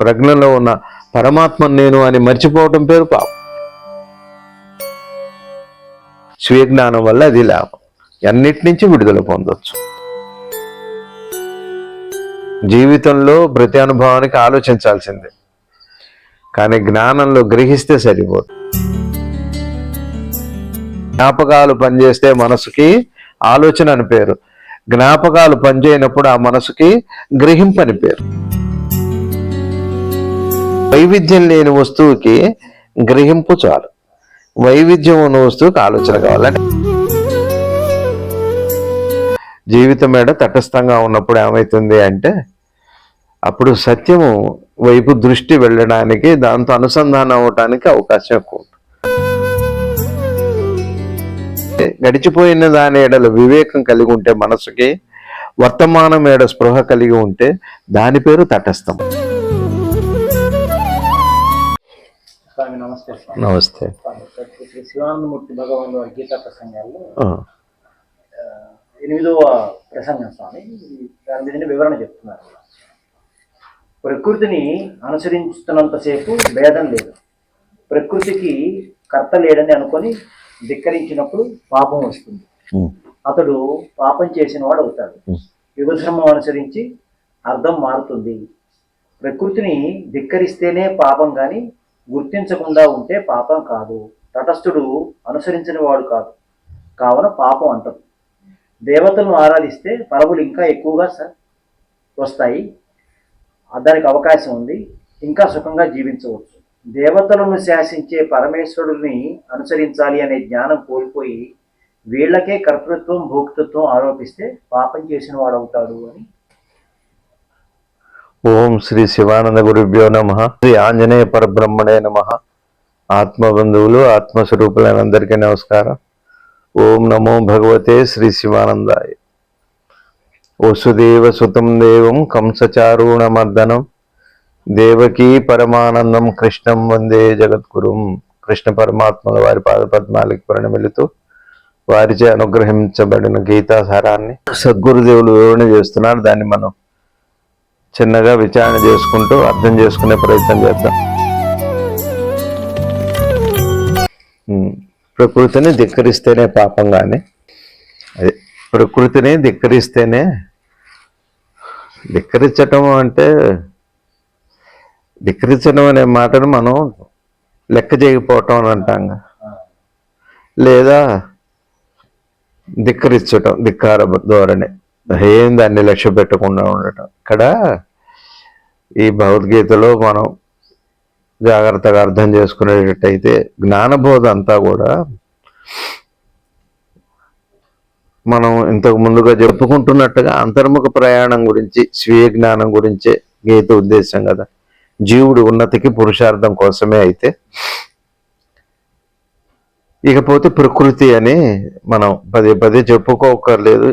ప్రజ్ఞలో ఉన్న పరమాత్మ నేను అని మర్చిపోవటం పేరు పాపం. స్వీయజ్ఞానం వల్ల అది లాభం. అన్నిటి నుంచి విడుదల పొందొచ్చు? జీవితంలో ప్రతి అనుభవానికి ఆలోచించాల్సిందే. కానీ జ్ఞానంలో గ్రహిస్తే సరిపోదు. జ్ఞాపకాలు పనిచేస్తే మనసుకి ఆలోచన అని పేరు. జ్ఞాపకాలు పనిచేయనప్పుడు ఆ మనసుకి గ్రహింపు అని పేరు. వైవిధ్యం లేని వస్తువుకి గ్రహింపు చాలు. వైవిధ్యం ఉన్న వస్తువుకి ఆలోచన కావాలంటే జీవితం మీద తటస్థంగా ఉన్నప్పుడు ఏమవుతుంది అంటే అప్పుడు సత్యము వైపు దృష్టి వెళ్ళడానికి దాంతో అనుసంధానం అవటానికి అవకాశం ఎక్కువ ఉంటుంది. గడిచిపోయిన దాని ఎడల వివేకం కలిగి ఉంటే మనసుకి వర్తమానం ఏడ స్పృహ కలిగి ఉంటే దాని పేరు తటస్థం. స్వామి నమస్తే స్వామి. నమస్తే. శ్రీ శివానందమూర్తి భగవాన్ వారి గీతా ప్రసంగాల్లో ఎనిమిదవ ప్రసంగం స్వామి. దాని మీద వివరణ చెప్తున్నారు. ప్రకృతిని అనుసరిస్తున్నంతసేపు భేదం లేదు. ప్రకృతికి కర్త లేడని అనుకొని ధిక్కరించినప్పుడు పాపం వస్తుంది. అతడు పాపం చేసిన వాడు అవుతాడు. యుగధర్మం అనుసరించి అర్థం మారుతుంది. ప్రకృతిని ధిక్కరిస్తేనే పాపం కానీ గుర్తించకుండా ఉంటే పాపం కాదు. తటస్థుడు అనుసరించిన వాడు కాదు. కావున పాపం అంటారు దేవతలను ఆరాధిస్తే పరవులు ఇంకా ఎక్కువగా వస్తాయి. దానికి అవకాశం ఉంది. ఇంకా సుఖంగా జీవించవచ్చు. దేవతలను శాసించే పరమేశ్వరుడిని అనుసరించాలి అనే జ్ఞానం కోల్పోయి వీళ్ళకే కర్తృత్వం భోక్తృత్వం ఆరోపిస్తే పాపం చేసిన వాడు అవుతాడు అని ఓం శ్రీ శివానంద గురుభ్యో నమ. శ్రీ ఆంజనేయ పరబ్రహ్మణే నమ. ఆత్మబంధువులు ఆత్మస్వరూపులైన అందరికీ నమస్కారం. ఓం నమో భగవతే శ్రీ శివానందాయ. వసుదేవ సుతం దేవం కంసచారుణమర్దనం. దేవకీ పరమానందం కృష్ణం వందే జగద్గురుం. కృష్ణ పరమాత్మల వారి పాదపద్మాలకి పరిణమిలుతూ వారిచే అనుగ్రహించబడిన గీతాసారాన్ని సద్గురుదేవులు వివరణ చేస్తున్నారు. దాన్ని మనం చిన్నగా విచారణ చేసుకుంటూ అర్థం చేసుకునే ప్రయత్నం చేద్దాం ప్రకృతిని ధిక్కరిస్తేనే పాపం కానీ అదే ప్రకృతిని ధిక్కరిస్తేనే ధిక్కరించటం అంటే ధిక్కరించడం అనే మాటను మనం లెక్క చేయకపోవటం అని అంటాం కదా. లేదా ధిక్కరించటం ధిక్కార ధోరణి ఏం దాన్ని లక్ష్య పెట్టకుండా ఉండటం. ఇక్కడ ఈ భగవద్గీతలో మనం జాగ్రత్తగా అర్థం చేసుకునేటట్టయితే జ్ఞానబోధ అంతా కూడా మనం ఇంతకు ముందుగా చెప్పుకుంటున్నట్టుగా అంతర్ముఖ ప్రయాణం గురించి స్వీయ జ్ఞానం గురించే గీత ఉద్దేశం కదా. జీవుడు ఉన్నతికి పురుషార్థం కోసమే అయితే ఇకపోతే ప్రకృతి అని మనం పదే పదే చెప్పుకోకర్లేదు.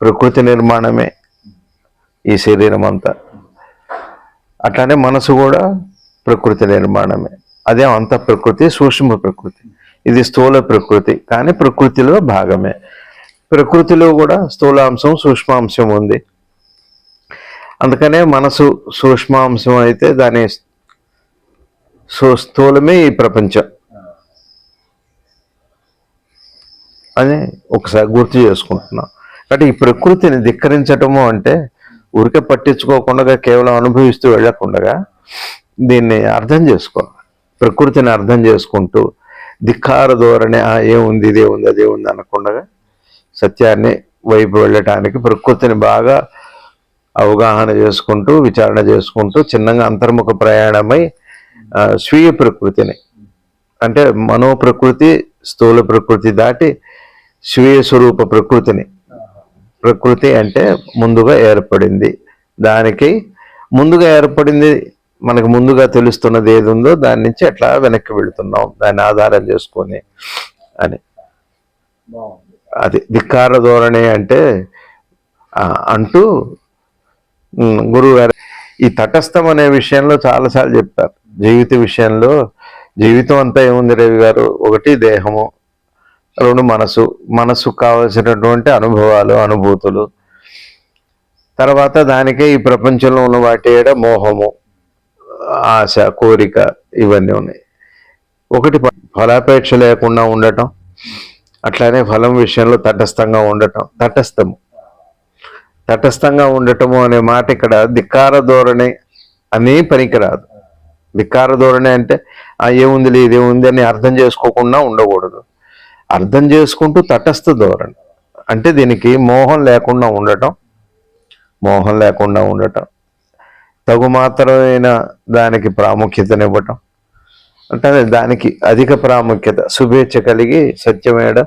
ప్రకృతి నిర్మాణమే ఈ శరీరం అంతా. అట్లానే మనసు కూడా ప్రకృతి నిర్మాణమే. అదే అంత ప్రకృతి సూక్ష్మ ప్రకృతి. ఇది స్థూల ప్రకృతి కానీ ప్రకృతిలో భాగమే. ప్రకృతిలో కూడా స్థూలాంశం సూక్ష్మాంశం ఉంది. అందుకనే మనసు సూక్ష్మాంశం అయితే దాని స్థూలమే ఈ ప్రపంచం. అని ఒకసారి గుర్తు చేసుకుంటున్నాం. అంటే ఈ ప్రకృతిని ధిక్కరించటము అంటే ఊరికే పట్టించుకోకుండా కేవలం అనుభవిస్తూ వెళ్ళకుండా దీన్ని అర్థం చేసుకోవాలి. ప్రకృతిని అర్థం చేసుకుంటూ ధిక్కార ధోరణి ఏముంది ఇదే ఉంది అదే ఉంది అనకుండా సత్యాన్ని వైపు వెళ్ళటానికి ప్రకృతిని బాగా అవగాహన చేసుకుంటూ విచారణ చేసుకుంటూ చిన్నగా అంతర్ముఖ ప్రయాణమై స్వీయ ప్రకృతిని అంటే మనో ప్రకృతి స్థూల ప్రకృతి దాటి స్వీయ స్వరూప ప్రకృతిని ప్రకృతి అంటే ముందుగా ఏర్పడింది. దానికి ముందుగా ఏర్పడింది మనకు ముందుగా తెలుస్తున్నది ఏది ఉందో దాని నుంచి ఎట్లా వెనక్కి వెళుతున్నాం దాన్ని ఆధారం చేసుకొని అని. అది ధిక్కార ధోరణి అంటే అంటూ గురువు గారు ఈ తటస్థం అనే విషయంలో చాలాసార్లు చెప్తారు జీవిత విషయంలో జీవితం అంతా ఏముంది రవి గారు? ఒకటి దేహము రెండు మనసు మనసుకు కావలసినటువంటి అనుభవాలు అనుభూతులు. తర్వాత దానికే ఈ ప్రపంచంలో ఉన్న వాటి ఏడ మోహము ఆశ కోరిక ఇవన్నీ ఉన్నాయి. ఒకటి ఫలాపేక్ష లేకుండా ఉండటం అట్లానే ఫలం విషయంలో తటస్థంగా ఉండటం తటస్థము. తటస్థంగా ఉండటము అనే మాట ఇక్కడ ధిక్కార ధోరణి అని పనికిరాదు. ధిక్కార ధోరణి అంటే ఏముంది ఇదేముంది అని అర్థం చేసుకోకుండా ఉండకూడదు. అర్థం చేసుకుంటూ తటస్థ ధోరణి. అంటే దీనికి మోహం లేకుండా ఉండటం మోహం లేకుండా ఉండటం తగు మాత్రమైన దానికి ప్రాముఖ్యతనివ్వటం అంటే దానికి అధిక ప్రాముఖ్యత శుభేచ్ఛ కలిగి సత్యమేడ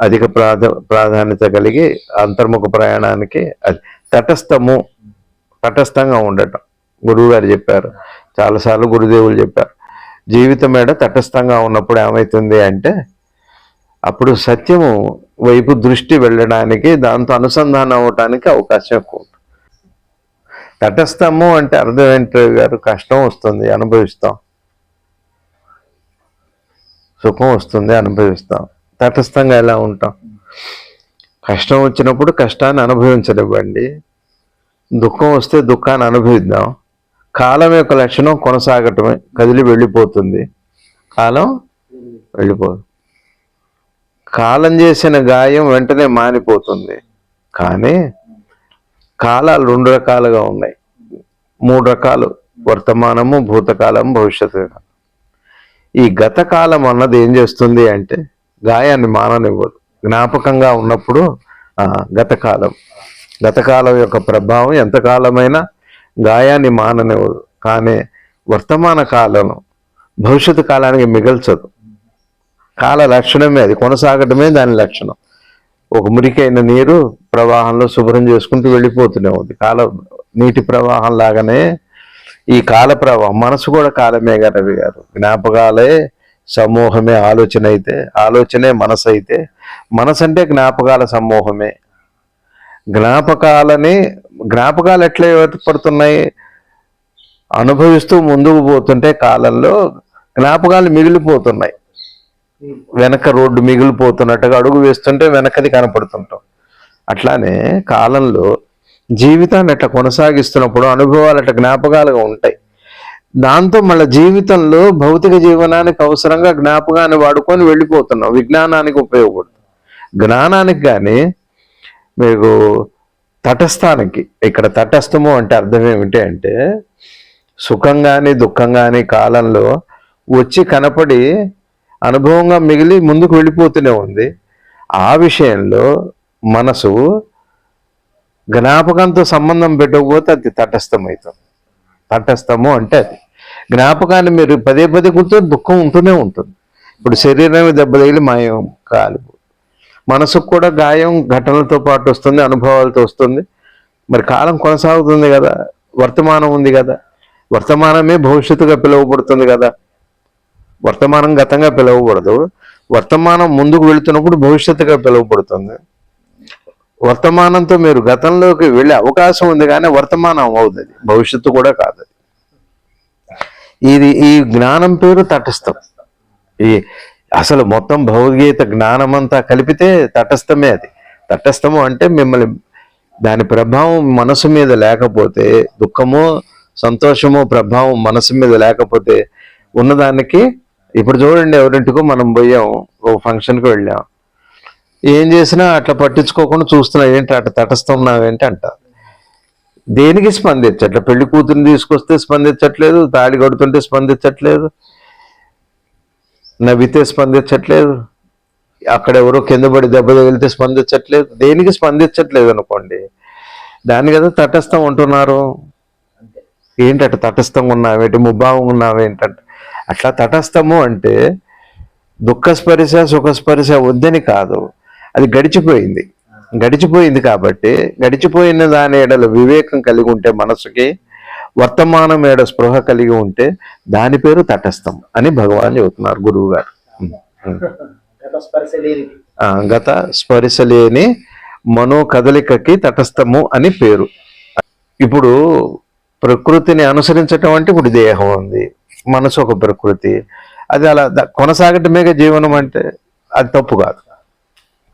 అధిక ప్రాధ ప్రాధాన్యత కలిగి అంతర్ముఖ ప్రయాణానికి అది తటస్థము తటస్థంగా ఉండటం. గురువు గారు చెప్పారు చాలాసార్లు గురుదేవులు చెప్పారు జీవితం మీద తటస్థంగా ఉన్నప్పుడు ఏమవుతుంది అంటే అప్పుడు సత్యము వైపు దృష్టి వెళ్ళడానికి దాంతో అనుసంధానం అవటానికి అవకాశం ఎక్కువ ఉంటుంది. తటస్థము అంటే అర్థం ఏంటో గారు? కష్టం వస్తుంది అనుభవిస్తాం. సుఖం వస్తుంది అనుభవిస్తాం. తటస్థంగా ఎలా ఉంటాం? కష్టం వచ్చినప్పుడు కష్టాన్ని అనుభవించనివ్వండి. దుఃఖం వస్తే దుఃఖాన్ని అనుభవిద్దాం. కాలం యొక్క లక్షణం కొనసాగటమే కదిలి వెళ్ళిపోతుంది. కాలం వెళ్ళిపోదు. కాలం చేసిన గాయం వెంటనే మానిపోతుంది. కానీ కాలాలు రెండు రకాలుగా ఉన్నాయి. మూడు రకాలు వర్తమానము భూతకాలం భవిష్యత్తు ఈ గత కాలం అన్నది ఏం చేస్తుంది అంటే గాయాన్ని మాననివ్వదు. జ్ఞాపకంగా ఉన్నప్పుడు గతకాలం గతకాలం యొక్క ప్రభావం ఎంతకాలమైనా గాయాన్ని మాననివ్వదు. కానీ వర్తమాన కాలం భవిష్యత్తు కాలానికి మిగల్చదు. కాల లక్షణమే అది కొనసాగటమే దాని లక్షణం. ఒక మురికైన నీరు ప్రవాహంలో శుభ్రం చేసుకుంటూ వెళ్ళిపోతూనే ఉంది. కాల నీటి ప్రవాహం లాగానే ఈ కాల ప్రవాహం మనసు కూడా కాలమే గారు రవి గారు. జ్ఞాపకాలే సమూహమే ఆలోచన అయితే ఆలోచనే మనసు అయితే మనసు అంటే జ్ఞాపకాల సమూహమే. జ్ఞాపకాలని జ్ఞాపకాలు ఎట్లా ఏర్పడుతున్నాయి? అనుభవిస్తూ ముందుకు పోతుంటే కాలంలో జ్ఞాపకాలు మిగిలిపోతున్నాయి. వెనక రోడ్డు మిగిలిపోతున్నట్టుగా అడుగు వేస్తుంటే వెనకది కనపడుతుంటాం. అట్లానే కాలంలో జీవితాన్ని అట్లా కొనసాగిస్తున్నప్పుడు అనుభవాలు అట్లా జ్ఞాపకాలుగా ఉంటాయి. దాంతో మళ్ళీ జీవితంలో భౌతిక జీవనానికి అవసరంగా జ్ఞాపకాన్ని వాడుకొని వెళ్ళిపోతున్నాం. విజ్ఞానానికి ఉపయోగపడుతుంది. జ్ఞానానికి కానీ మీకు తటస్థానికి ఇక్కడ తటస్థము అంటే అర్థం ఏమిటి అంటే సుఖం కానీ దుఃఖం కానీ కాలంలో వచ్చి కనపడి అనుభవంగా మిగిలి ముందుకు వెళ్ళిపోతూనే ఉంది. ఆ విషయంలో మనసు జ్ఞాపకంతో సంబంధం పెట్టకపోతే అది తటస్థమవుతుంది తటస్థము అంటే అది. జ్ఞాపకాన్ని మీరు పదే పదే కూర్చొని దుఃఖం ఉంటూనే ఉంటుంది. ఇప్పుడు శరీరమే దెబ్బతగిలి మాయం కాలిపో మనసుకు కూడా గాయం ఘటనలతో పాటు వస్తుంది అనుభవాలతో వస్తుంది. మరి కాలం కొనసాగుతుంది కదా వర్తమానం ఉంది కదా. వర్తమానమే భవిష్యత్తుగా పిలువబడుతుంది కదా. వర్తమానం గతంగా పిలువబడదు వర్తమానం ముందుకు వెళుతున్నప్పుడు భవిష్యత్తుగా పిలువబడుతుంది. వర్తమానంతో మీరు గతంలోకి వెళ్ళే అవకాశం ఉంది కానీ వర్తమానం అవుతుంది. భవిష్యత్తు కూడా కాదు ఇది ఈ జ్ఞానం పేరు తటస్థం. ఈ అసలు మొత్తం భగవద్గీత జ్ఞానం అంతా కలిపితే తటస్థమే అది. తటస్థము అంటే మిమ్మల్ని దాని ప్రభావం మనసు మీద లేకపోతే దుఃఖము సంతోషము ప్రభావం మనసు మీద లేకపోతే ఉన్నదానికి ఇప్పుడు చూడండి ఎవరింటికో మనం పోయాం ఓ ఫంక్షన్కి వెళ్ళాం. ఏం చేసినా అట్లా పట్టించుకోకుండా చూస్తున్నావు ఏంటి అట్లా తటస్తున్నావేంటి అంట దేనికి స్పందించట్లే? పెళ్ళి కూతురుని తీసుకొస్తే స్పందించట్లేదు తాళి కడుతుంటే స్పందించట్లేదు నవ్వితే స్పందించట్లేదు అక్కడ ఎవరో కింద పడి దెబ్బ తగిలితే స్పందించట్లేదు. దేనికి స్పందించట్లేదు అనుకోండి. దాని కదా తటస్థం ఉంటున్నారు అంతే ఏంటి తటస్థంగా ఉన్నావేంటి ముభావంగా ఉన్నావేంటంటే. అట్లా తటస్థము అంటే దుఃఖస్పరిశ సుఖస్పరిశ వద్దని కాదు. అది గడిచిపోయింది. గడిచిపోయింది కాబట్టి గడిచిపోయిన దాని ఎడల వివేకం కలిగి ఉంటే మనసుకి వర్తమానం ఏడ స్పృహ కలిగి ఉంటే దాని పేరు తటస్థం అని భగవాన్ చెబుతున్నారు గురువు గారు గత స్పరిశ లేని మనో కదలికకి తటస్థము అని పేరు. ఇప్పుడు ప్రకృతిని అనుసరించటం అంటే ఇప్పుడు దేహం ఉంది. మనసు ఒక ప్రకృతి. అది అలా కొనసాగటమేగా జీవనం అంటే అది తప్పు కాదు.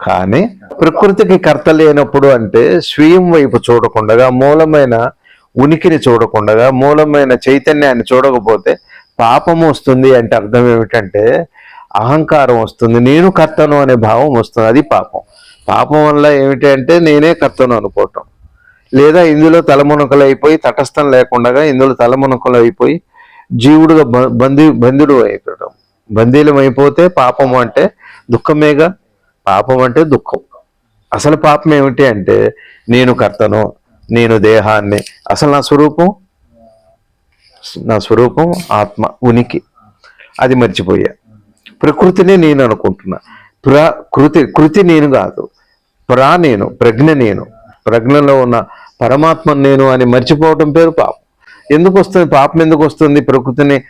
కానీ ప్రకృతికి కర్త లేనప్పుడు అంటే స్వీయం వైపు చూడకుండా మూలమైన ఉనికిని చూడకుండా మూలమైన చైతన్యాన్ని చూడకపోతే పాపం వస్తుంది అంటే అర్థం ఏమిటంటే అహంకారం వస్తుంది. నేను కర్తను అనే భావం వస్తుంది. అది పాపం. పాపం వల్ల ఏమిటి అంటే నేనే కర్తను అనుకోవటం. లేదా ఇందులో తలమునకలు అయిపోయి తటస్థం లేకుండా ఇందులో తలమునకలు అయిపోయి జీవుడుగా బ- బందీ బంధుడు అయిపోవడం బందీలం అయిపోతే పాపం అంటే దుఃఖమేగా? పాపం అంటే దుఃఖం. అసలు పాపం ఏమిటి అంటే నేను కర్తను నేను దేహాన్ని. అసలు నా స్వరూపం? నా స్వరూపం ఆత్మ ఉనికి. అది మర్చిపోయా. ప్రకృతిని నేను అనుకుంటున్నా. ప్రకృతి కృతి నేను కాదు. ప్రా నేను ప్రజ్ఞ నేను. ప్రజ్ఞలో ఉన్న పరమాత్మ నేను అని మర్చిపోవటం పేరు పాపం. ఎందుకు వస్తుంది పాపం ఎందుకు వస్తుంది ప్రకృతిని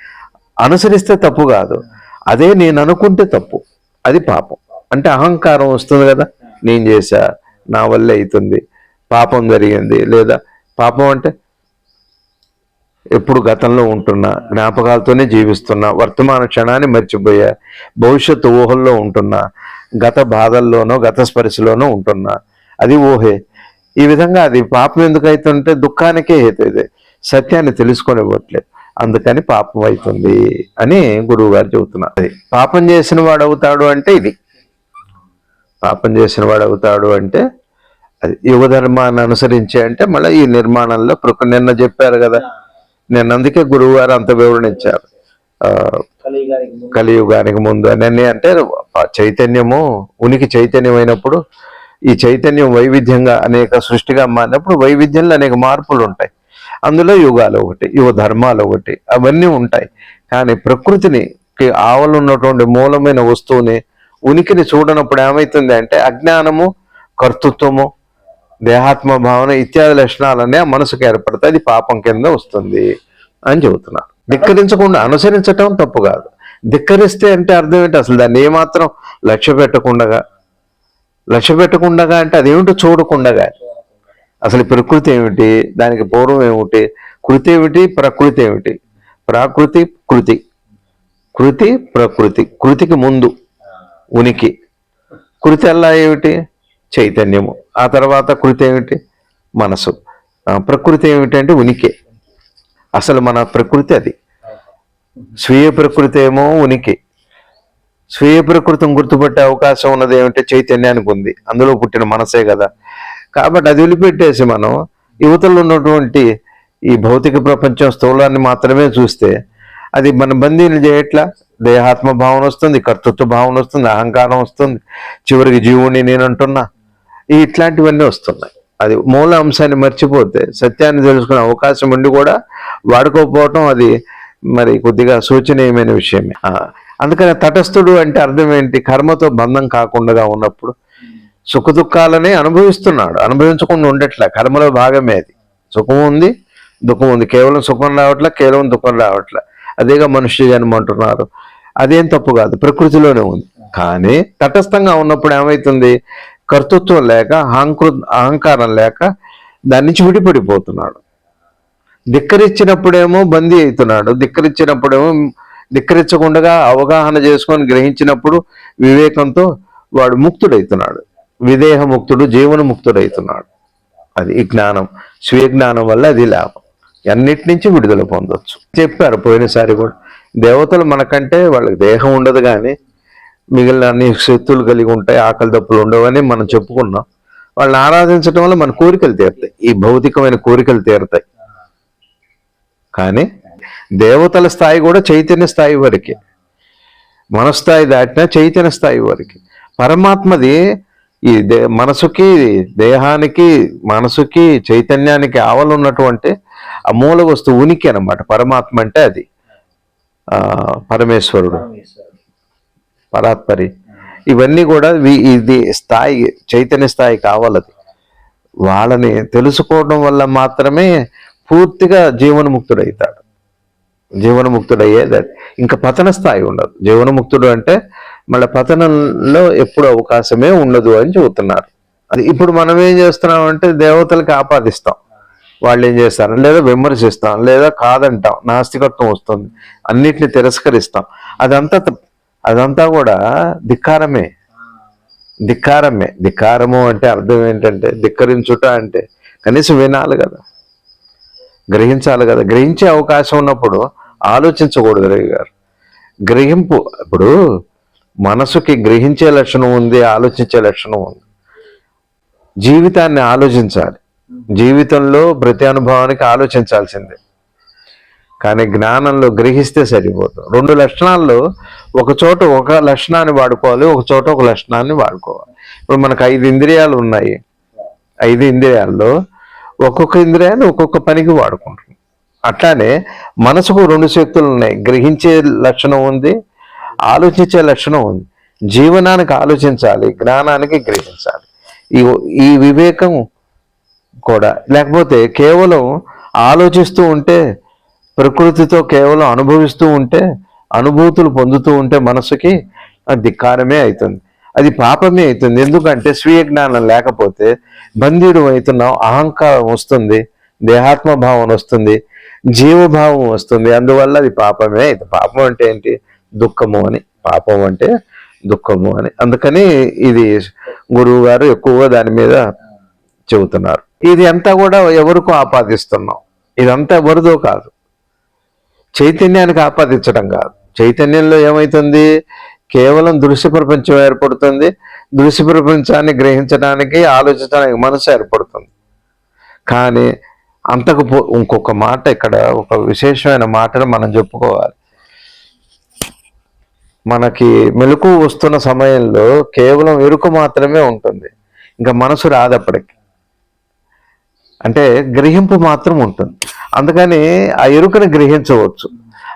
అనుసరిస్తే తప్పు కాదు. అదే నేను అనుకుంటే తప్పు. అది పాపం. అంటే అహంకారం వస్తుంది కదా? నేను చేశా నా వల్లే అవుతుంది పాపం జరిగింది. లేదా పాపం అంటే ఎప్పుడు గతంలో ఉంటున్నా జ్ఞాపకాలతోనే జీవిస్తున్నా వర్తమాన క్షణాన్ని మర్చిపోయా భవిష్యత్తు ఊహల్లో ఉంటున్నా గత బాధల్లోనో గత స్పర్శలోనో ఉంటున్నా. అది ఊహే. ఈ విధంగా అది పాపం ఎందుకు అవుతుంటే దుఃఖానికే హేతు ఇది. సత్యాన్ని తెలుసుకోనివ్వట్లేదు. అందుకని పాపం అవుతుంది అని గురువు గారు చెబుతున్నారు. అది పాపం చేసిన వాడు అవుతాడు అంటే ఇది. పాపం చేసిన వాడు అవుతాడు అంటే అది. యుగ ధర్మాన్ని అనుసరించి అంటే మళ్ళీ ఈ నిర్మాణంలో ప్రకృ నిన్న చెప్పారు కదా. నేను అందుకే గురువు గారు అంత వివరణ ఇచ్చారు. ఆ, కలియుగానికి ముందు కలియుగానికి ముందు అని అంటే చైతన్యము ఉనికి చైతన్యమైనప్పుడు ఈ చైతన్యం వైవిధ్యంగా అనేక సృష్టిగా మారినప్పుడు వైవిధ్యంలో అనేక మార్పులు ఉంటాయి. అందులో యుగాలు ఒకటి యుగ ధర్మాలు ఒకటి అవన్నీ ఉంటాయి. కానీ ప్రకృతిని ఆవలు ఉన్నటువంటి మూలమైన వస్తువుని ఉనికిని చూడనప్పుడు ఏమవుతుంది అంటే అజ్ఞానము కర్తృత్వము దేహాత్మ భావన ఇత్యాది లక్షణాలనే మనసుకు ఏర్పడతాయి. అది పాపం కింద వస్తుంది అని చెబుతున్నారు. ధిక్కరించకుండా అనుసరించటం తప్పు కాదు. ధిక్కరిస్తే అంటే అర్థం ఏంటి? అసలు దాన్ని ఏమాత్రం లక్ష్య పెట్టకుండగా లక్ష్య పెట్టకుండగా అంటే అదేమిటో చూడకుండగా అసలు ప్రకృతి ఏమిటి? దానికి పూర్వం ఏమిటి? కృతి ఏమిటి? ప్రకృతి ఏమిటి? ప్రాకృతి కృతి. కృతి ప్రకృతి. కృతికి ముందు ఉనికి. కృతి అల్లా ఏమిటి? చైతన్యము. ఆ తర్వాత కృతి ఏమిటి? మనసు. ప్రకృతి ఏమిటి అంటే ఉనికి. అసలు మన ప్రకృతి అది. స్వీయ ప్రకృతి ఏమో ఉనికి. స్వీయ ప్రకృతిని గుర్తుపట్టే అవకాశం ఉన్నది ఏమిటంటే చైతన్యానికి ఉంది. అందులో పుట్టిన మనసే కదా. కాబట్టి అది వదిలిపెట్టేసి మనం యువతలో ఉన్నటువంటి ఈ భౌతిక ప్రపంచం స్థూలాన్ని మాత్రమే చూస్తే అది మన బందీలు చేయట్లా దేహాత్మ భావన వస్తుంది కర్తృత్వ భావన వస్తుంది అహంకారం వస్తుంది. చివరికి జీవుని నేను అంటున్నా. ఇట్లాంటివన్నీ వస్తున్నాయి. అది మూల అంశాన్ని మర్చిపోతే సత్యాన్ని తెలుసుకునే అవకాశం ఉండి కూడా వాడుకోకపోవటం అది మరి కొద్దిగా సూచనీయమైన విషయమే. అందుకని తటస్థుడు అంటే అర్థం ఏంటి? కర్మతో బంధం కాకుండా ఉన్నప్పుడు సుఖ దుఃఖాలనే అనుభవిస్తున్నాడు. అనుభవించకుండా ఉండట్లే. కర్మలో భాగమే అది. సుఖం ఉంది దుఃఖం ఉంది. కేవలం సుఖం రావట్లే కేవలం దుఃఖం రావట్లే. అదేగా మనుష్య జన్మ అంటున్నారు. అదేం తప్పు కాదు. ప్రకృతిలోనే ఉంది. కానీ తటస్థంగా ఉన్నప్పుడు ఏమవుతుంది కర్తృత్వం లేక అహంకృ అహంకారం లేక దాని నుంచి విడిపడిపోతున్నాడు. ధిక్కరించినప్పుడేమో బందీ అవుతున్నాడు. ధిక్కరించినప్పుడేమో ధిక్కరించకుండా అవగాహన చేసుకొని గ్రహించినప్పుడు వివేకంతో వాడు ముక్తుడవుతున్నాడు విదేహముక్తుడు జీవనముక్తుడవుతున్నాడు అది ఈ జ్ఞానం. స్వీయ జ్ఞానం వల్ల అది లాభం. అన్నిటి నుంచి విడుదల పొందొచ్చు. చెప్పారు పోయినసారి కూడా. దేవతలు మనకంటే వాళ్ళకి దేహం ఉండదు కానీ మిగిలిన అన్ని శక్తులు కలిగి ఉంటాయి ఆకలి దప్పులు ఉండవని మనం చెప్పుకున్నాం. వాళ్ళని ఆరాధించడం వల్ల మన కోరికలు తీరుతాయి. ఈ భౌతికమైన కోరికలు తీరుతాయి. కానీ దేవతల స్థాయి కూడా చైతన్య స్థాయి వరకే. మన స్థాయి దాటినా చైతన్య స్థాయి వరకే. పరమాత్మది ఈ దే మనసుకి దేహానికి మనసుకి చైతన్యానికి ఆవలున్నటువంటి ఆ మూల వస్తువు ఉనికి అనమాట పరమాత్మ అంటే అది. పరమేశ్వరుడు. పరాత్పరి. ఇవన్నీ కూడా ఇది స్థాయి చైతన్య స్థాయి కావాలది. వాళ్ళని తెలుసుకోవడం వల్ల మాత్రమే పూర్తిగా జీవనముక్తుడవుతాడు జీవనముక్తుడయ్యేది అది. ఇంకా పతన స్థాయి ఉండదు. జీవనముక్తుడు అంటే మళ్ళీ పతనంలో ఎప్పుడు అవకాశమే ఉండదు అని చెబుతున్నారు. అది ఇప్పుడు మనం ఏం చేస్తున్నాం అంటే దేవతలకి ఆపాదిస్తాం. వాళ్ళు ఏం చేస్తారు? లేదా విమర్శిస్తాం లేదా కాదంటాం. నాస్తికత్వం వస్తుంది. అన్నిటిని తిరస్కరిస్తాం. అదంతా అదంతా కూడా ధిక్కారమే. ధిక్కారమే. ధిక్కారము అంటే అర్థం ఏంటంటే ధిక్కరించుట అంటే కనీసం వినాలి కదా. గ్రహించాలి కదా. గ్రహించే అవకాశం ఉన్నప్పుడు ఆలోచించకూడదు రవి గారు. గ్రహింపు ఇప్పుడు మనసుకి గ్రహించే లక్షణం ఉంది ఆలోచించే లక్షణం ఉంది. జీవితాన్ని ఆలోచించాలి. జీవితంలో ప్రతి అనుభవానికి ఆలోచించాల్సిందే. కానీ జ్ఞానంలో గ్రహిస్తే సరిపోతుంది రెండు లక్షణాల్లో ఒక చోట ఒక లక్షణాన్ని వాడుకోవాలి ఒక చోట ఒక లక్షణాన్ని వాడుకోవాలి. ఇప్పుడు మనకు ఐదు ఇంద్రియాలు ఉన్నాయి. ఐదు ఇంద్రియాల్లో ఒక్కొక్క ఇంద్రియాన్ని ఒక్కొక్క పనికి వాడుకుంటుంది అట్లానే మనసుకు రెండు శక్తులు ఉన్నాయి. గ్రహించే లక్షణం ఉంది ఆలోచించే లక్షణం ఉంది. జీవనానికి ఆలోచించాలి జ్ఞానానికి గ్రహించాలి. ఈ ఈ వివేకం కూడా. లేకపోతే కేవలం ఆలోచిస్తూ ఉంటే ప్రకృతితో కేవలం అనుభవిస్తూ ఉంటే అనుభూతులు పొందుతూ ఉంటే మనసుకి ధిక్కారమే అవుతుంది. అది పాపమే అవుతుంది. ఎందుకంటే స్వీయ జ్ఞానం లేకపోతే బంధీడు అవుతున్నాం అహంకారం వస్తుంది దేహాత్మభావం వస్తుంది జీవభావం వస్తుంది. అందువల్ల అది పాపమే. అవుతుంది పాపం అంటే ఏంటి? దుఃఖము అని పాపం అంటే దుఃఖము అని. అందుకని ఇది గురువు గారు ఎక్కువగా దాని మీద చెబుతున్నారు. ఇది అంతా కూడా ఎవరికో ఆపాదిస్తున్నాం. ఇదంతా ఎవరిదో కాదు. చైతన్యానికి ఆపాదించడం కాదు. చైతన్యంలో ఏమవుతుంది కేవలం దృశ్య ప్రపంచం ఏర్పడుతుంది. దృశ్య ప్రపంచాన్ని గ్రహించడానికి ఆలోచించడానికి మనసు ఏర్పడుతుంది. కానీ అంతకు ఇంకొక మాట ఇక్కడ ఒక విశేషమైన మాటను మనం చెప్పుకోవాలి. మనకి మెలకు వస్తున్న సమయంలో కేవలం ఎరుక మాత్రమే ఉంటుంది. ఇంకా మనసు రాదప్పటికి. అంటే గ్రహింపు మాత్రం ఉంటుంది. అందుకని ఆ ఎరుకను గ్రహించవచ్చు.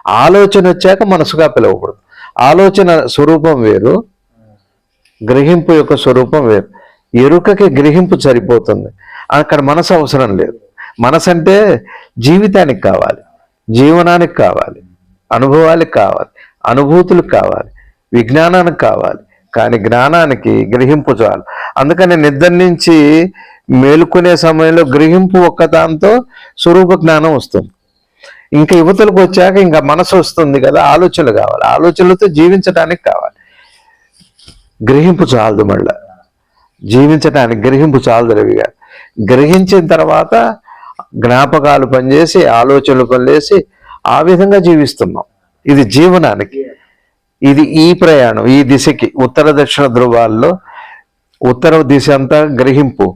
ఆలోచన వచ్చాక మనసుగా పిలువకూడదు. ఆలోచన స్వరూపం వేరు గ్రహింపు యొక్క స్వరూపం వేరు. ఎరుకకి గ్రహింపు సరిపోతుంది. అక్కడ మనసు అవసరం లేదు. మనసు అంటే జీవితానికి కావాలి జీవనానికి కావాలి అనుభవాలకు కావాలి. అనుభూతులు కావాలి విజ్ఞానానికి కావాలి. కానీ జ్ఞానానికి గ్రహింపు చాలు. అందుకని నిద్ర నుంచి మేలుకునే సమయంలో గ్రహింపు ఒక్క దాంతో స్వరూప జ్ఞానం వస్తుంది. ఇంకా యువతలకు వచ్చాక ఇంకా మనసు వస్తుంది కదా ఆలోచనలు కావాలి. ఆలోచనలతో జీవించడానికి కావాలి. గ్రహింపు చాలదు మళ్ళా. జీవించడానికి గ్రహింపు చాలదు రవి గారు. గ్రహించిన తర్వాత జ్ఞాపకాలు పనిచేసి ఆలోచనలు పనిచేసి ఆ విధంగా జీవిస్తున్నాం. ఇది జీవనానికి. ఇది ఈ ప్రయాణం ఈ దిశకి. ఉత్తర దక్షిణ ధ్రువాల్లో ఉత్తర దిశ అంతా గ్రహింపు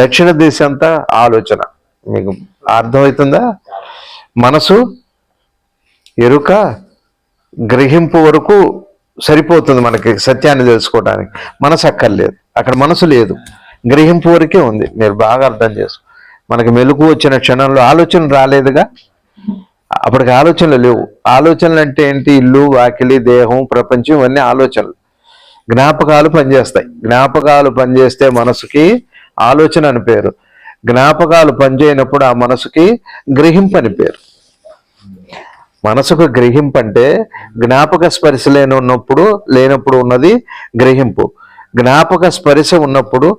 దక్షిణ దిశ అంతా ఆలోచన. మీకు అర్థమవుతుందా? మనసు ఎరుక గ్రహింపు వరకు సరిపోతుంది మనకి సత్యాన్ని తెలుసుకోవడానికి మనసు అక్కర్లేదు. అక్కడ మనసు లేదు. గ్రహింపు వరకే ఉంది. మీరు బాగా అర్థం చేసుకో మనకి మెలకు వచ్చిన క్షణంలో ఆలోచన రాలేదుగా? అప్పటికి ఆలోచనలు లేవు. ఆలోచనలు అంటే ఏంటి? ఇల్లు వాకిలి దేహం ప్రపంచం ఇవన్నీ ఆలోచనలు. జ్ఞాపకాలు పనిచేస్తాయి. జ్ఞాపకాలు పనిచేస్తే మనసుకి ఆలోచన అని పేరు. జ్ఞాపకాలు పనిచేయనప్పుడు ఆ మనసుకి గ్రహింపు అని పేరు. మనసుకు గ్రహింపు అంటే జ్ఞాపక స్పర్శ లేని ఉన్నప్పుడు లేనప్పుడు ఉన్నది గ్రహింపు. జ్ఞాపక స్పర్శ ఉన్నప్పుడు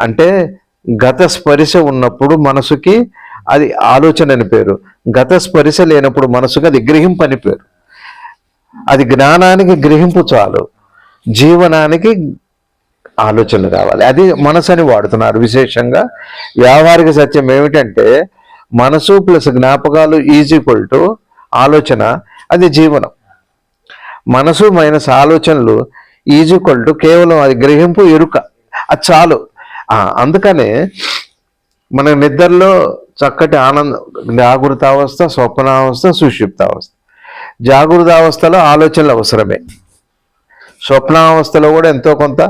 అంటే గత స్పర్శ ఉన్నప్పుడు మనసుకి అది ఆలోచన అని పేరు. గత స్పరిశ లేనప్పుడు మనసుకు అది గ్రహింపు అని పేరు. అది జ్ఞానానికి గ్రహింపు చాలు. జీవనానికి ఆలోచనలు కావాలి అది మనసు అని వాడుతున్నారు. విశేషంగా వ్యావహారిక సత్యం ఏమిటంటే మనసు ప్లస్ జ్ఞాపకాలు ఈజ్ ఈక్వల్ టు ఆలోచన అది జీవనం. మనసు మైనస్ ఆలోచనలు ఈజ్ ఈక్వల్ టు కేవలం అది గ్రహింపు ఎరుక. అది చాలు. అందుకనే మన నిద్రలో చక్కటి ఆనంద జాగృతావస్థ స్వప్నావస్థ సుషిప్తావస్థ జాగృతావస్థలో ఆలోచనలు అవసరమే. స్వప్నావస్థలో కూడా ఎంతో కొంత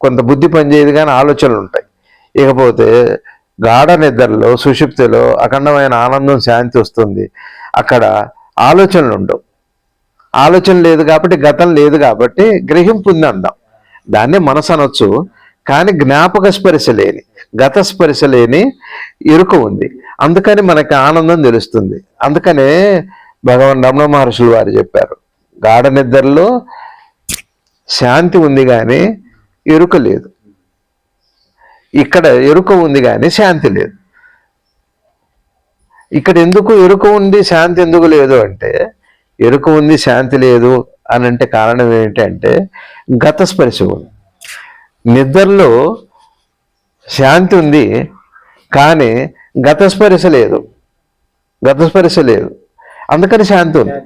కొంత బుద్ధి పనిచేయదు కానీ ఆలోచనలు ఉంటాయి. ఇకపోతే గాఢ నిద్రలో సుషుప్తిలో అఖండమైన ఆనందం శాంతి వస్తుంది. అక్కడ ఆలోచనలు ఉండవు. ఆలోచన లేదు కాబట్టి గతం లేదు కాబట్టి గ్రహింపు ఉంది అందాం. దాన్నే మనసు అనొచ్చు కానీ జ్ఞాపక స్పరిశ లేని. గత స్పర్శ లేని ఇరుకు ఉంది. అందుకని మనకి ఆనందం తెలుస్తుంది. అందుకనే భగవాన్ రమణ మహర్షులు వారు చెప్పారు గాఢ నిద్రలో శాంతి ఉంది కానీ ఎరుక లేదు. ఇక్కడ ఎరుక ఉంది కానీ శాంతి లేదు. ఇక్కడ ఎందుకు ఎరుక ఉంది శాంతి ఎందుకు లేదు అంటే ఎరుక ఉంది శాంతి లేదు అని అంటే కారణం ఏంటంటే గత స్పర్శ ఉంది. నిద్రలో శాంతి ఉంది కానీ గత స్పర్శ లేదు. గత స్పర్శ లేదు. అందుకని శాంతి ఉంది.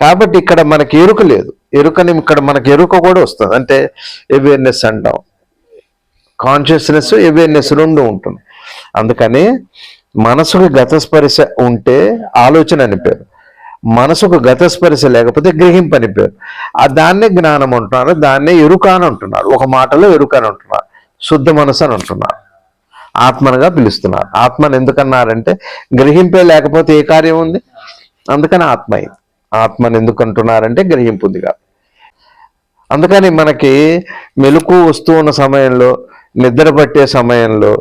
కాబట్టి ఇక్కడ మనకి ఎరుక లేదు. ఎరుకని ఇక్కడ మనకి ఎరుక కూడా వస్తుంది. అంటే అవేర్నెస్ అంటాం. కాన్షియస్నెస్ అవేర్నెస్ రెండు ఉంటుంది. అందుకని మనసుకు గత స్పర్శ ఉంటే ఆలోచన అని పేరు. మనసుకు గత స్పర్శ లేకపోతే గ్రహింపు అని పేరు. ఆ దాన్నే జ్ఞానం అంటున్నారు దాన్నే ఎరుక అని అంటున్నారు. ఒక మాటలో ఎరుక అని అంటున్నారు. శుద్ధ మనసు అని అంటున్నారు. ఆత్మనుగా పిలుస్తున్నారు. ఆత్మను ఎందుకన్నారంటే గ్రహింపే లేకపోతే ఏ కార్యం ఉంది? అందుకని ఆత్మ అయింది ఆత్మను ఎందుకు అంటున్నారంటే గ్రహింపు ఉంది కాబట్టి. అందుకని మనకి మెలకు వస్తూ ఉన్న సమయంలో నిద్ర పట్టే సమయంలో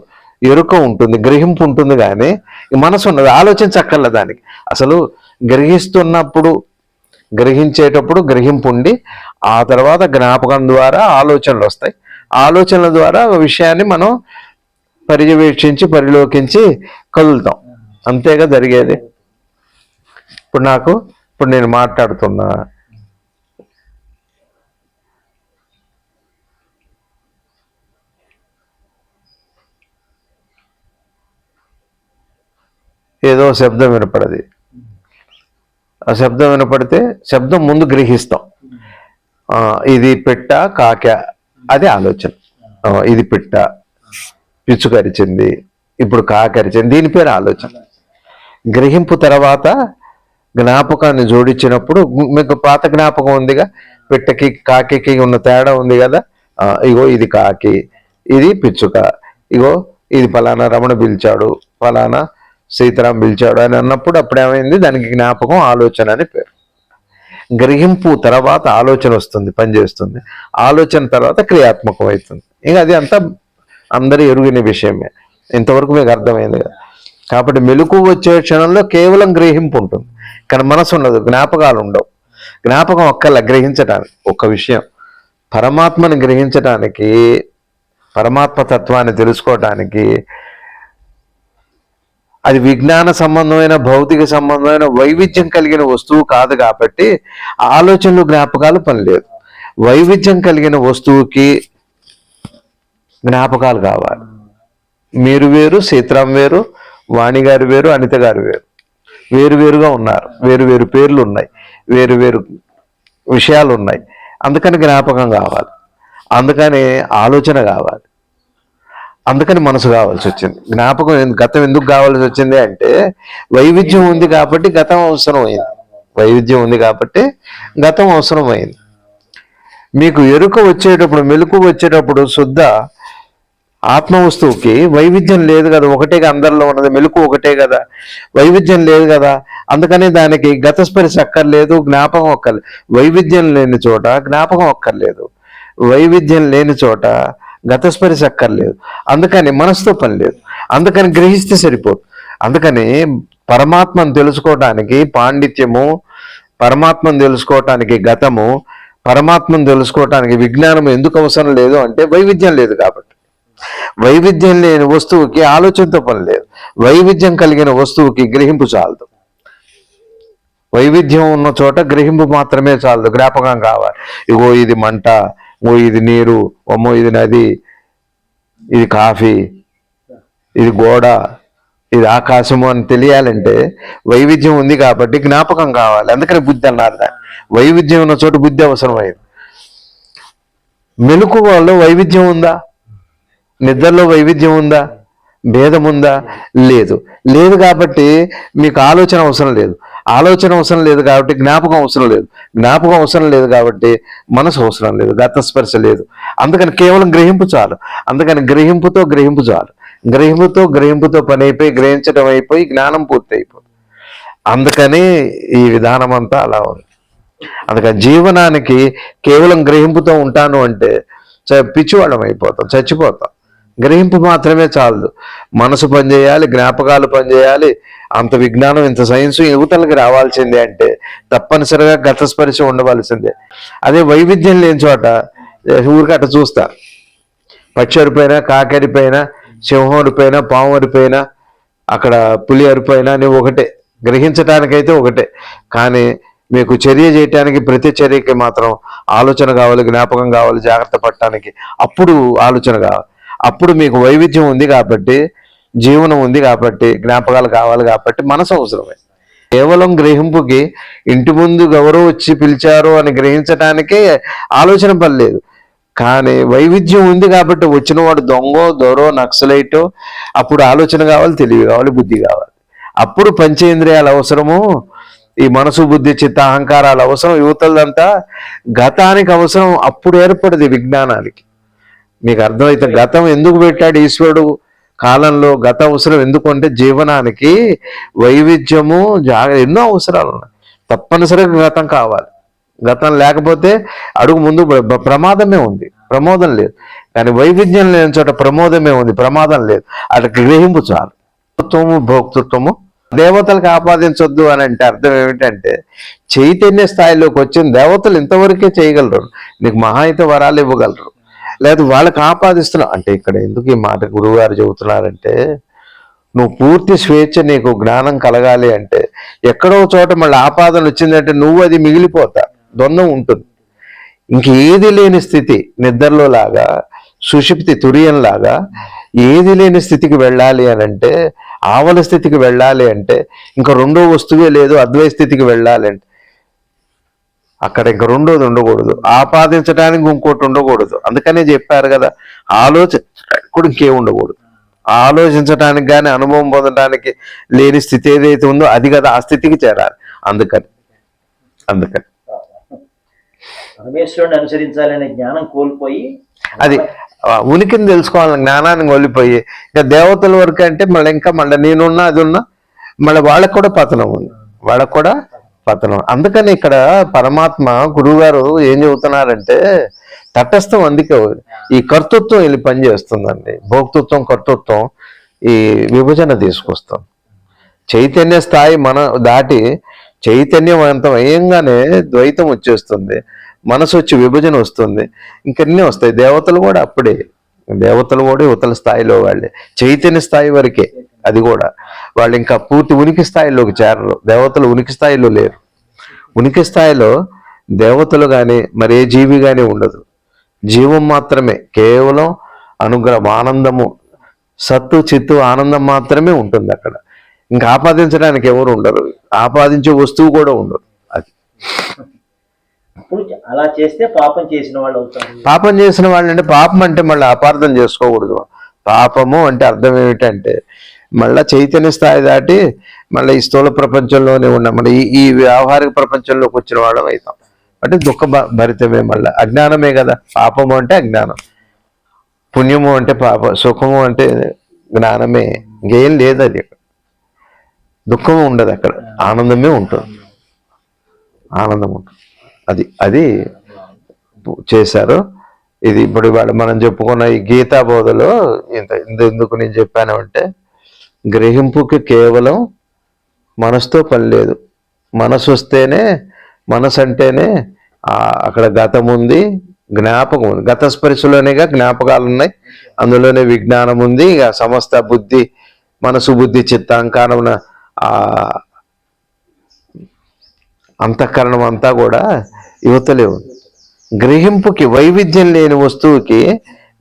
ఎరుక ఉంటుంది గ్రహింపు ఉంటుంది కానీ మనసు ఉన్నది ఆలోచించక్కర్లే దానికి. అసలు గ్రహిస్తున్నప్పుడు గ్రహించేటప్పుడు గ్రహింపు ఉండి ఆ తర్వాత జ్ఞాపకం ద్వారా ఆలోచనలు వస్తాయి. ఆలోచనల ద్వారా విషయాన్ని మనం పర్యవేక్షించి పరిలోకించి కదులుతాం. అంతేగా జరిగేది. ఇప్పుడు నాకు ఇప్పుడు నేను మాట్లాడుతున్నా. ఏదో శబ్దం వినపడది. ఆ శబ్దం వినపడితే శబ్దం ముందు గ్రహిస్తాం. ఇది పెట్ట కాక అది ఆలోచన. ఇది పెట్ట. పిచ్చుకరిచింది ఇప్పుడు కాకరిచింది దీని పేరు ఆలోచన. గ్రహింపు తర్వాత జ్ఞాపకాన్ని జోడించినప్పుడు మీకు పాత జ్ఞాపకం ఉందిగా? పిట్టకి కాకి ఉన్న తేడా ఉంది కదా? ఇగో ఇది కాకి ఇది పిచ్చుక ఇగో ఇది ఫలానా రమణ పిలిచాడు ఫలానా సీతారాం పిలిచాడు అని అన్నప్పుడు అప్పుడు ఏమైంది దానికి జ్ఞాపకం ఆలోచన అని పేరు. గ్రహింపు తర్వాత ఆలోచన వస్తుంది పనిచేస్తుంది. ఆలోచన తర్వాత క్రియాత్మకం అవుతుంది. ఇంకా అది అంతా అందరి ఎరుగిన విషయమే. ఇంతవరకు మీకు అర్థమైంది కదా. కాబట్టి మెలకు వచ్చే క్షణంలో కేవలం గ్రహింపు ఉంటుంది. కానీ మనసు ఉండదు జ్ఞాపకాలు ఉండవు. జ్ఞాపకం ఒక్కలా గ్రహించటానికి ఒక విషయం. పరమాత్మని గ్రహించటానికి పరమాత్మ తత్వాన్ని తెలుసుకోవటానికి అది విజ్ఞాన సంబంధమైన భౌతిక సంబంధమైన వైవిధ్యం కలిగిన వస్తువు కాదు కాబట్టి ఆలోచనలు జ్ఞాపకాలు పనిలేదు వైవిధ్యం కలిగిన వస్తువుకి జ్ఞాపకాలు కావాలి. మీరు వేరు సీతారాం వేరు వాణి గారు వేరు అనిత గారు వేరు. వేరు వేరుగా ఉన్నారు. వేరు వేరు పేర్లు ఉన్నాయి. వేరు వేరు విషయాలు ఉన్నాయి. అందుకని జ్ఞాపకం కావాలి. అందుకని ఆలోచన కావాలి. అందుకని మనసు కావాల్సి వచ్చింది. జ్ఞాపకం గతం ఎందుకు కావాల్సి వచ్చింది అంటే వైవిధ్యం ఉంది కాబట్టి గతం అవసరం అయింది. వైవిధ్యం ఉంది కాబట్టి గతం అవసరం అయింది. మీకు ఎరుక వచ్చేటప్పుడు మెలకు వచ్చేటప్పుడు శుద్ధ ఆత్మ వస్తువుకి వైవిధ్యం లేదు కదా. ఒకటే అందరిలో ఉన్నది. మెలకు ఒకటే కదా. వైవిధ్యం లేదు కదా. అందుకని దానికి గత స్పర్శ అక్కర్లేదు జ్ఞాపకం ఒక్కర్లేదు వైవిధ్యం లేని చోట జ్ఞాపకం ఒక్కర్లేదు. వైవిధ్యం లేని చోట గత స్పర్శ అక్కర్లేదు అందుకని మనసుతో పని లేదు. అందుకని గ్రహిస్తే సరిపోదు. అందుకని పరమాత్మను తెలుసుకోవటానికి పాండిత్యము పరమాత్మను తెలుసుకోవటానికి గతము పరమాత్మను తెలుసుకోవటానికి విజ్ఞానం ఎందుకు అవసరం లేదు అంటే వైవిధ్యం లేదు కాబట్టి. వైవిధ్యం లేని వస్తువుకి ఆలోచనతో పని లేదు. వైవిధ్యం కలిగిన వస్తువుకి గ్రహింపు చాలదు. వైవిధ్యం ఉన్న చోట గ్రహింపు మాత్రమే చాలదు. జ్ఞాపకం కావాలి. ఇగో ఇది మంట ఓ ఇది నీరు అమ్మో ఇది నది ఇది కాఫీ ఇది గోడ ఇది ఆకాశము అని తెలియాలంటే వైవిధ్యం ఉంది కాబట్టి జ్ఞాపకం కావాలి. అందుకని బుద్ధి అన్నారు దాన్ని. వైవిధ్యం ఉన్న చోట బుద్ధి అవసరమైంది. మెలకువలో వైవిధ్యం ఉందా? నిద్రలో వైవిధ్యం ఉందా? భేదం ఉందా? లేదు. లేదు కాబట్టి మీకు ఆలోచన అవసరం లేదు. ఆలోచన అవసరం లేదు కాబట్టి జ్ఞాపకం అవసరం లేదు. జ్ఞాపకం అవసరం లేదు కాబట్టి మనసు అవసరం లేదు. గతస్పర్శ లేదు. అందుకని కేవలం గ్రహింపు చాలు. అందుకని గ్రహింపుతో గ్రహింపు చాలు. గ్రహింపుతో గ్రహింపుతో పని అయిపోయి గ్రహించడం అయిపోయి జ్ఞానం పూర్తి అయిపోతుంది అందుకని ఈ విధానం అంతా అలా ఉంది. అందుకని జీవనానికి కేవలం గ్రహింపుతో ఉంటాను అంటే చ- పిచ్చివాళ్ళం అయిపోతాం చచ్చిపోతాం. గ్రహింపు మాత్రమే చాలదు. మనసు పనిచేయాలి జ్ఞాపకాలు పనిచేయాలి అంత విజ్ఞానం ఇంత సైన్స్ యువతలకి రావాల్సిందే అంటే తప్పనిసరిగా గతస్పరిశ ఉండవలసిందే. అదే వైవిధ్యం లేని చోట ఊరికి అట్ట చూస్తా. పక్షి అరిపోయినా కాకి అరిపోయినా సింహం అరిపోయినా పాము అరిపోయినా అక్కడ పులి అరిపోయినా అని ఒకటే. గ్రహించటానికైతే ఒకటే. కానీ మీకు చర్య చేయటానికి ప్రతి చర్యకి మాత్రం ఆలోచన కావాలి జ్ఞాపకం కావాలి జాగ్రత్త పడటానికి అప్పుడు ఆలోచన కావాలి. అప్పుడు మీకు వైవిధ్యం ఉంది కాబట్టి జీవనం ఉంది కాబట్టి జ్ఞాపకాలు కావాలి కాబట్టి మనసు అవసరమే. కేవలం గ్రహింపుకి ఇంటి ముందు గౌరవం వచ్చి పిలిచారు అని గ్రహించడానికే ఆలోచన పడలేదు కానీ వైవిధ్యం ఉంది కాబట్టి వచ్చిన వాడు దొంగ దొరో నక్సలైటో అప్పుడు ఆలోచన కావాలి తెలివి కావాలి బుద్ధి కావాలి. అప్పుడు పంచేంద్రియాలు అవసరము ఈ మనసు బుద్ధి చిత్త అహంకారాలు అవసరం యువతలంతా గతానికి అవసరం అప్పుడు ఏర్పడింది విజ్ఞానానికి. మీకు అర్థమైతే గతం ఎందుకు పెట్టాడు ఈశ్వరుడు? కాలంలో గత అవసరం ఎందుకు అంటే జీవనానికి వైవిధ్యము జాగ్రత్త ఎన్నో అవసరాలు ఉన్నాయి. తప్పనిసరిగా గతం కావాలి. గతం లేకపోతే అడుగు ముందు ప్రమాదమే ఉంది. ప్రమోదం లేదు. కానీ వైవిధ్యం లేని చోట ప్రమోదమే ఉంది. ప్రమాదం లేదు. అటు గ్రహింపు చాలు. భోక్తృత్వము భోక్తృత్వము. దేవతలకు ఆపాదించొద్దు అని అంటే అర్థం ఏమిటంటే చైతన్య స్థాయిలోకి వచ్చిన దేవతలు ఇంతవరకే చేయగలరు. నీకు మహా అయితే వరాలు ఇవ్వగలరు. లేదు వాళ్ళకి ఆపాదిస్తున్నావు అంటే ఇక్కడ ఎందుకు ఈ మాట గురువుగారు చెబుతున్నారంటే నువ్వు పూర్తి స్వేచ్ఛ నీకు జ్ఞానం కలగాలి అంటే ఎక్కడో చోట మళ్ళీ ఆపాదన వచ్చిందంటే నువ్వు అది మిగిలిపోతా. ద్వంద్వం ఉంటుంది. ఇంక ఏది లేని స్థితి నిద్రలో లాగా సుషిప్తి తురియం లాగా ఏది లేని స్థితికి వెళ్ళాలి అని అంటే ఆవల స్థితికి వెళ్ళాలి అంటే ఇంకా రెండో వస్తువే లేదు అద్వైత స్థితికి వెళ్ళాలి అంటే అక్కడ ఇంక రెండోది ఉండకూడదు. ఆపాదించడానికి ఇంకోటి ఉండకూడదు. అందుకనే చెప్పారు కదా ఆలోచన కూడా ఇంకేం ఉండకూడదు. ఆలోచించడానికి కానీ అనుభవం పొందడానికి లేని స్థితి ఏదైతే ఉందో అది కదా ఆ స్థితికి చేరాలి. అందుకని అందుకని. పరమేశ్వరుని అనుసరించాలనే జ్ఞానం కోల్పోయి అది ఉనికిని తెలుసుకోవాలి జ్ఞానాన్ని కోల్పోయి ఇంకా దేవతల వరకు అంటే మళ్ళీ ఇంకా మళ్ళీ నేనున్నా అది ఉన్నా మళ్ళీ వాళ్ళకు కూడా పతనం ఉంది. వాళ్ళకు కూడా పతనం. అందుకని ఇక్కడ పరమాత్మ గురువుగారు ఏం చెబుతున్నారంటే తటస్థం అందుకే ఈ కర్తృత్వం వెళ్ళి పనిచేస్తుందండి భోక్తృత్వం కర్తృత్వం ఈ విభజన తీసుకొస్తాం. చైతన్య స్థాయి మన దాటి చైతన్యవంతం అయ్యంగానే ద్వైతం వచ్చేస్తుంది. మనసు వచ్చి విభజన వస్తుంది. ఇంకన్నీ వస్తాయి. దేవతలు కూడా అప్పుడే. దేవతలు కూడా యువతల స్థాయిలో వాళ్ళే. చైతన్య స్థాయి వరకే. అది కూడా. వాళ్ళు ఇంకా పూర్తి ఉనికి స్థాయిలోకి చేరరు. దేవతలు ఉనికి స్థాయిలో లేరు. ఉనికి స్థాయిలో దేవతలు కానీ మరే జీవి కానీ ఉండదు. జీవం మాత్రమే. కేవలం అనుగ్రహం ఆనందము సత్తు చిత్తు ఆనందం మాత్రమే ఉంటుంది అక్కడ. ఇంకా ఆపాదించడానికి ఎవరు ఉండరు. ఆపాదించే వస్తువు కూడా ఉండదు అది. అలా చేస్తే పాపం చేసిన వాళ్ళు అవుతారు. పాపం చేసిన వాళ్ళంటే పాపం అంటే మళ్ళీ అపార్థం చేసుకోకూడదు. పాపము అంటే అర్థం ఏమిటంటే మళ్ళా చైతన్య స్థాయి దాటి మళ్ళీ ఈ స్థూల ప్రపంచంలోనే ఉన్నాం మన ఈ ఈ వ్యావహారిక ప్రపంచంలోకి వచ్చిన వాళ్ళం అవుతాం. అంటే దుఃఖ భ- భరితమే మళ్ళీ. అజ్ఞానమే కదా. పాపము అంటే అజ్ఞానం. పుణ్యము అంటే పాప. సుఖము అంటే జ్ఞానమే. ఇంకేం లేదు అది. దుఃఖము ఉండదు అక్కడ. ఆనందమే ఉంటుంది. ఆనందం ఉంటుంది. అది అది చేశారు. ఇది ఇప్పుడు వాళ్ళు మనం చెప్పుకున్న ఈ గీతా బోధలో ఇంత ఇంత ఎందుకు నేను చెప్పాను అంటే గ్రహింపుకి కేవలం మనసుతో పని లేదు. మనసు వస్తేనే మనసు అంటేనే అక్కడ గతం ఉంది జ్ఞాపకం ఉంది. గత స్పరిశలోనేగా జ్ఞాపకాలు ఉన్నాయి. అందులోనే విజ్ఞానం ఉంది. ఇక సమస్త బుద్ధి మనసు బుద్ధి చిత్తాంకారమున అంతఃకరణం అంతా కూడా యువతలే ఉంది. గ్రహింపుకి వైవిధ్యం లేని వస్తువుకి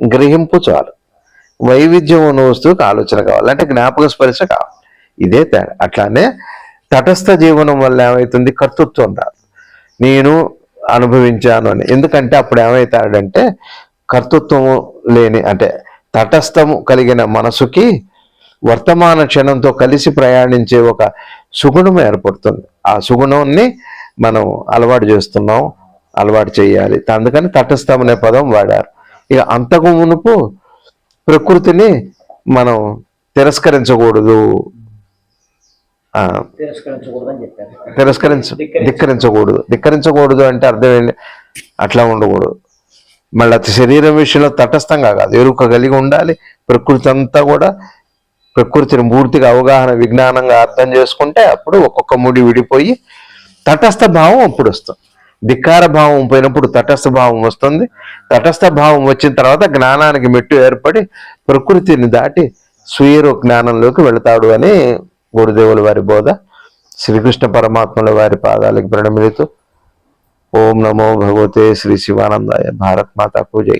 గ్రహింపు చాలు. వైవిధ్యం ఉన్న వస్తువుకి ఆలోచన కావాలి. అంటే జ్ఞాపక స్పర్శ కావాలి. ఇదే తేడా. అట్లానే తటస్థ జీవనం వల్ల ఏమవుతుంది కర్తృత్వం రాదు. నేను అనుభవించాను అని. ఎందుకంటే అప్పుడు ఏమవుతాడంటే కర్తృత్వము లేని అంటే తటస్థము కలిగిన మనసుకి వర్తమాన క్షణంతో కలిసి ప్రయాణించే ఒక సుగుణం ఏర్పడుతుంది. ఆ సుగుణాన్ని మనం అలవాటు చేస్తున్నాం అలవాటు చేయాలి. అందుకని తటస్థం అనే పదం వాడారు. ఇక అంతకు మునుపు ప్రకృతిని మనం తిరస్కరించకూడదు. తిరస్కరించ ధిక్కరించకూడదు. ధిక్కరించకూడదు అంటే అర్థం ఏంటి? అట్లా ఉండకూడదు. మళ్ళీ అతి శరీరం విషయంలో తటస్థంగా కాదు. ఎరుక కలిగి ఉండాలి. ప్రకృతి అంతా కూడా ప్రకృతిని పూర్తిగా అవగాహన విజ్ఞానంగా అర్థం చేసుకుంటే అప్పుడు ఒక్కొక్క ముడి విడిపోయి తటస్థ భావం అప్పుడు వస్తుంది. ధిక్కార భావం పోయినప్పుడు తటస్థ భావం వస్తుంది. తటస్థ భావం వచ్చిన తర్వాత జ్ఞానానికి మెట్టు ఏర్పడి ప్రకృతిని దాటి స్వీయ జ్ఞానంలోకి వెళతాడు అని గురుదేవుల వారి బోధ. శ్రీకృష్ణ పరమాత్మల వారి పాదాలకు ప్రణమిలుతూ ఓం నమో భగవతే శ్రీ శివానందాయ భారత్ మాతా పూజై